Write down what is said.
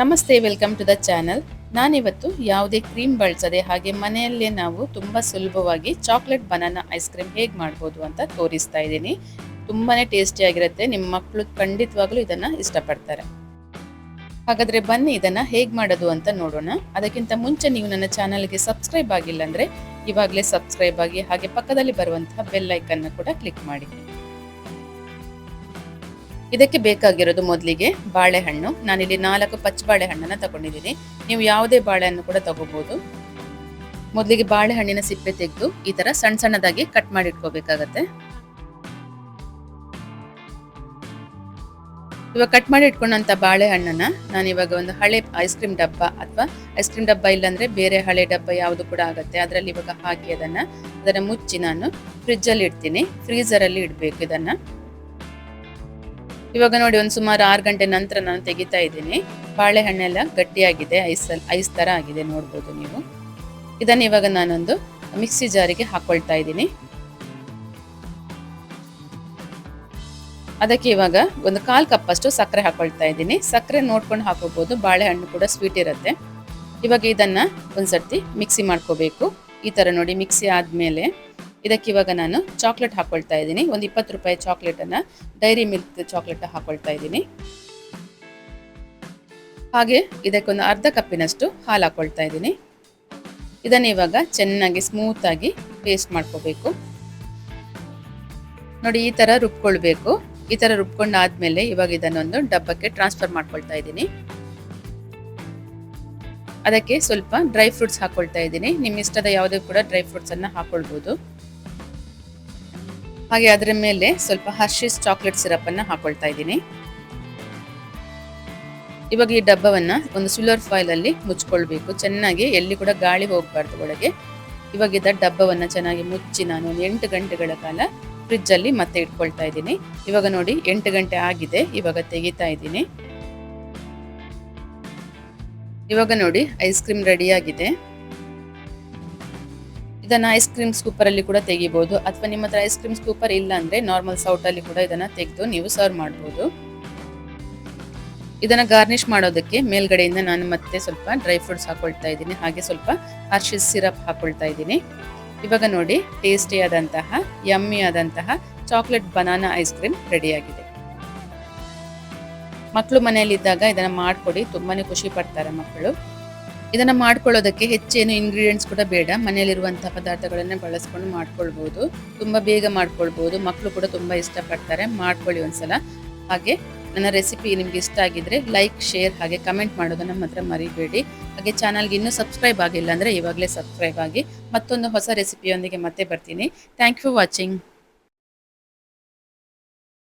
ನಮಸ್ತೆ, welcome to the channel. ನಾನಿವತ್ತು ಯಾವುದೇ ಕ್ರೀಮ್ ಬಳಸದೆ ಹಾಗೆ ಮನೆಯಲ್ಲೇ ನಾವು ತುಂಬ ಸುಲಭವಾಗಿ ಚಾಕ್ಲೇಟ್ ಬನಾನಾ ಐಸ್ ಕ್ರೀಮ್ ಹೇಗೆ ಮಾಡ್ಬೋದು ಅಂತ ತೋರಿಸ್ತಾ ಇದ್ದೀನಿ. ತುಂಬಾ ಟೇಸ್ಟಿಯಾಗಿರುತ್ತೆ ನಿಮ್ಮ ಮಕ್ಕಳು ಖಂಡಿತವಾಗ್ಲೂ ಇದನ್ನು ಇಷ್ಟಪಡ್ತಾರೆ. ಹಾಗಾದರೆ ಬನ್ನಿ, ಇದನ್ನು ಹೇಗೆ ಮಾಡೋದು ಅಂತ ನೋಡೋಣ. ಅದಕ್ಕಿಂತ ಮುಂಚೆ ನೀವು ನನ್ನ ಚಾನಲ್ಗೆ ಸಬ್ಸ್ಕ್ರೈಬ್ ಆಗಿಲ್ಲ ಅಂದರೆ ಇವಾಗಲೇ ಸಬ್ಸ್ಕ್ರೈಬ್ ಆಗಿ ಹಾಗೆ ಪಕ್ಕದಲ್ಲಿ ಬರುವಂತಹ ಬೆಲ್ ಕೂಡ ಕ್ಲಿಕ್ ಮಾಡಿ. ಇದಕ್ಕೆ ಬೇಕಾಗಿರೋದು ಮೊದಲಿಗೆ ಬಾಳೆಹಣ್ಣು. ನಾನಿಲ್ಲಿ ನಾಲ್ಕು ಪಚ್ಚ ಬಾಳೆಹಣ್ಣನ್ನು ತಗೊಂಡಿದ್ದೀನಿ. ನೀವು ಯಾವುದೇ ಬಾಳೆಹಣ್ಣು ಕೂಡ ತಗೋಬಹುದು ಮೊದಲಿಗೆ ಬಾಳೆಹಣ್ಣಿನ ಸಿಪ್ಪೆ ತೆಗೆದು ಈ ತರ ಸಣ್ಣ ಸಣ್ಣದಾಗಿ ಕಟ್ ಮಾಡಿ ಇಟ್ಕೋಬೇಕಾಗತ್ತೆ ಇವಾಗ ಕಟ್ ಮಾಡಿ ಇಟ್ಕೊಂಡಂತ ಬಾಳೆಹಣ್ಣನ್ನ ನಾನು ಇವಾಗ ಒಂದು ಹಳೆ ಐಸ್ ಕ್ರೀಮ್ ಡಬ್ಬ ಅಥವಾ ಐಸ್ ಕ್ರೀಮ್ ಡಬ್ಬ ಇಲ್ಲಾಂದ್ರೆ ಬೇರೆ ಹಳೆ ಡಬ್ಬ ಯಾವುದು ಕೂಡ ಆಗುತ್ತೆ. ಅದರಲ್ಲಿ ಇವಾಗ ಹಾಕಿ ಅದನ್ನ ಅದನ್ನ ಮುಚ್ಚಿ ನಾನು ಫ್ರಿಜ್ಜಲ್ಲಿ ಇಡ್ತೀನಿ. ಫ್ರೀಸರಲ್ಲಿ ಇಡಬೇಕು ಇದನ್ನ. ಇವಾಗ ನೋಡಿ ಒಂದು ಸುಮಾರು ಆರು ಗಂಟೆ ನಂತರ ನಾನು ತೆಗಿತಾ ಇದ್ದೀನಿ. ಬಾಳೆಹಣ್ಣೆಲ್ಲ ಗಟ್ಟಿಯಾಗಿದೆ, ಐಸ್ ಐಸ್ ಥರ ಆಗಿದೆ ನೋಡ್ಬೋದು ನೀವು. ಇದನ್ನು ಇವಾಗ ನಾನೊಂದು ಮಿಕ್ಸಿ ಜಾರಿಗೆ ಹಾಕೊಳ್ತಾ ಇದ್ದೀನಿ. ಅದಕ್ಕೆ ಇವಾಗ ಒಂದು ಕಾಲು ಕಪ್ಪಷ್ಟು ಸಕ್ಕರೆ ಹಾಕೊಳ್ತಾ ಇದ್ದೀನಿ. ಸಕ್ಕರೆ ನೋಡ್ಕೊಂಡು ಹಾಕೋಬೋದು, ಬಾಳೆಹಣ್ಣು ಕೂಡ ಸ್ವೀಟ್ ಇರುತ್ತೆ. ಇವಾಗ ಇದನ್ನು ಒಂದು ಸರ್ತಿ ಮಿಕ್ಸಿ ಮಾಡ್ಕೋಬೇಕು. ಈ ಥರ ನೋಡಿ ಮಿಕ್ಸಿ ಆದ್ಮೇಲೆ ಇದಕ್ಕೆ ಇವಾಗ ನಾನು ಚಾಕ್ಲೇಟ್ ಹಾಕೊಳ್ತಾ ಇದ್ದೀನಿ. ಒಂದು ಇಪ್ಪತ್ತು ರೂಪಾಯಿ ಚಾಕ್ಲೇಟನ್ನು, ಡೈರಿ ಮಿಲ್ಕ್ ಚಾಕ್ಲೇಟ್ ಹಾಕೊಳ್ತಾ ಇದ್ದೀನಿ. ಹಾಗೆ ಇದಕ್ಕೊಂದು ಅರ್ಧ ಕಪ್ಪಿನಷ್ಟು ಹಾಲು ಹಾಕೊಳ್ತಾ ಇದ್ದೀನಿ. ಇದನ್ನು ಇವಾಗ ಚೆನ್ನಾಗಿ ಸ್ಮೂತ್ ಆಗಿ ಪೇಸ್ಟ್ ಮಾಡ್ಕೋಬೇಕು. ನೋಡಿ, ಈ ಥರ ರುಬ್ಕೊಳ್ಬೇಕು. ಈ ಥರ ರುಬ್ಕೊಂಡಾದ್ಮೇಲೆ ಇವಾಗ ಇದನ್ನೊಂದು ಡಬ್ಬಕ್ಕೆ ಟ್ರಾನ್ಸ್ಫರ್ ಮಾಡ್ಕೊಳ್ತಾ ಇದ್ದೀನಿ. ಅದಕ್ಕೆ ಸ್ವಲ್ಪ ಡ್ರೈ ಫ್ರೂಟ್ಸ್ ಹಾಕೊಳ್ತಾ ಇದ್ದೀನಿ. ನಿಮ್ಮ ಇಷ್ಟದ ಯಾವುದೇ ಕೂಡ ಡ್ರೈ ಫ್ರೂಟ್ಸ್ ಅನ್ನ ಹಾಕೊಳ್ಬೋದು. ಹಾಗೆ ಅದರ ಮೇಲೆ ಸ್ವಲ್ಪ ಹರ್ಷಿಸ್ ಚಾಕ್ಲೇಟ್ ಸಿರಪ್ ಅನ್ನ ಹಾಕೊಳ್ತಾ ಇದ್ದೀನಿ. ಇವಾಗ ಈ ಡಬ್ಬವನ್ನ ಒಂದು ಫಾಯಿಲ್ ಅಲ್ಲಿ ಮುಚ್ಕೊಳ್ಬೇಕು. ಚೆನ್ನಾಗಿ ಎಲ್ಲಿ ಕೂಡ ಗಾಳಿ ಹೋಗಬಾರ್ದು ಒಳಗೆ. ಇವಾಗ ಡಬ್ಬವನ್ನು ಚೆನ್ನಾಗಿ ಮುಚ್ಚಿ ನಾನು ಒಂದು ಎಂಟು ಗಂಟೆಗಳ ಕಾಲ ಫ್ರಿಜ್ ಅಲ್ಲಿ ಮತ್ತೆ ಇಟ್ಕೊಳ್ತಾ ಇದ್ದೀನಿ. ಇವಾಗ ನೋಡಿ ಎಂಟು ಗಂಟೆ ಆಗಿದೆ. ಇವಾಗ ತೆಗಿತಾ ಇದ್ದೀನಿ. ಇವಾಗ ನೋಡಿ ಐಸ್ ಕ್ರೀಮ್ ರೆಡಿ ಆಗಿದೆ. ಇದನ್ನ ಐಸ್ ಕ್ರೀಮ್ ಸ್ಕೂಪರ್ ಅಲ್ಲಿ ಕೂಡ ತೆಗಿಬೋದು. ಅಥವಾ ನಿಮ್ಮ ಹತ್ರ ಐಸ್ ಕ್ರೀಮ್ ಸ್ಕೂಪರ್ ಇಲ್ಲ ಅಂದ್ರೆ ನಾರ್ಮಲ್ ಸೌಟ್ ಅಲ್ಲಿ ಕೂಡ ಇದನ್ನ ತೆಗೆದು ನೀವು ಸರ್ವ್ ಮಾಡಬಹುದು ಇದನ್ನ ಗಾರ್ನಿಷ್ ಮಾಡೋದಕ್ಕೆ ಮೇಲ್ಗಡೆಯಿಂದ ನಾನು ಮತ್ತೆ ಸ್ವಲ್ಪ ಡ್ರೈ ಫ್ರೂಟ್ಸ್ ಹಾಕೊಳ್ತಾ ಇದ್ದೀನಿ. ಹಾಗೆ ಸ್ವಲ್ಪ ಹರ್ಷಿಸ್ ಸಿರಪ್ ಹಾಕೊಳ್ತಾ ಇದ್ದೀನಿ. ಇವಾಗ ನೋಡಿ ಟೇಸ್ಟಿ ಆದಂತಹ ಯಮ್ಮಿ ಆದಂತಹ chocolate banana ice cream ready ಆಗಿದೆ. ಮಕ್ಕಳು ಮನೆಯಲ್ಲಿದ್ದಾಗ ಇದನ್ನ ಮಾಡ್ಕೊಡಿ, ತುಂಬಾನೇ ಖುಷಿ ಪಡ್ತಾರೆ ಮಕ್ಕಳು. ಇದನ್ನ ಮಾಡ್ಕೊಳ್ಳೋದಕ್ಕೆ ಹೆಚ್ಚೇನು ಇಂಗ್ರೀಡಿಯೆಂಟ್ಸ್ ಕೂಡ ಬೇಡ. ಮನೆಯಲ್ಲಿರುವಂತಹ ಪದಾರ್ಥಗಳನ್ನೇ ಬಳಸ್ಕೊಂಡು ಮಾಡ್ಕೊಳ್ಬೋದು. ತುಂಬಾ ಬೇಗ ಮಾಡ್ಕೊಳ್ಬೋದು. ಮಕ್ಕಳು ಕೂಡ ತುಂಬಾ ಇಷ್ಟಪಡ್ತಾರೆ. ಮಾಡ್ಕೊಳ್ಳಿ ಒಂದ್ಸಲ. ಹಾಗೆ ನನ್ನ ರೆಸಿಪಿ ನಿಮ್ಗೆ ಇಷ್ಟ ಆಗಿದ್ರೆ ಲೈಕ್ ಶೇರ್ ಹಾಗೆ ಕಮೆಂಟ್ ಮಾಡೋದನ್ನ ಮಾತ್ರ ಮರಿಬೇಡಿ. ಹಾಗೆ ಚಾನಲ್ಗೆ ಇನ್ನೂ ಸಬ್ಸ್ಕ್ರೈಬ್ ಆಗಿಲ್ಲ ಅಂದ್ರೆ ಇವಾಗಲೇ ಸಬ್ಸ್ಕ್ರೈಬ್ ಆಗಿ ಮತ್ತೊಂದು ಹೊಸ ರೆಸಿಪಿಯೊಂದಿಗೆ ಮತ್ತೆ ಬರ್ತೀನಿ. Thank you watching